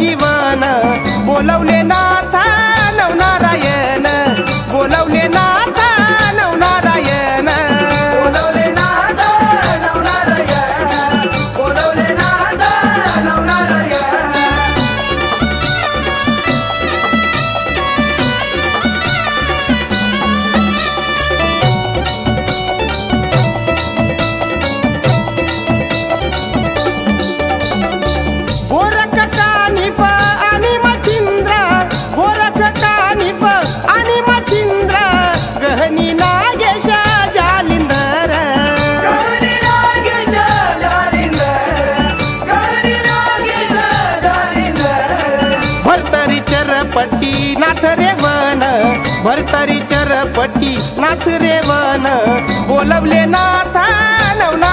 दिवाना बोलावले नाथ रे वन भरतरी चरपटी नाथ रे वन. बोलवले नाथा नवना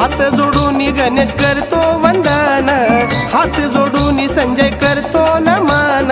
हात जोडून गणेश करतो वंदन. हात जोडून संजय करतो नमन.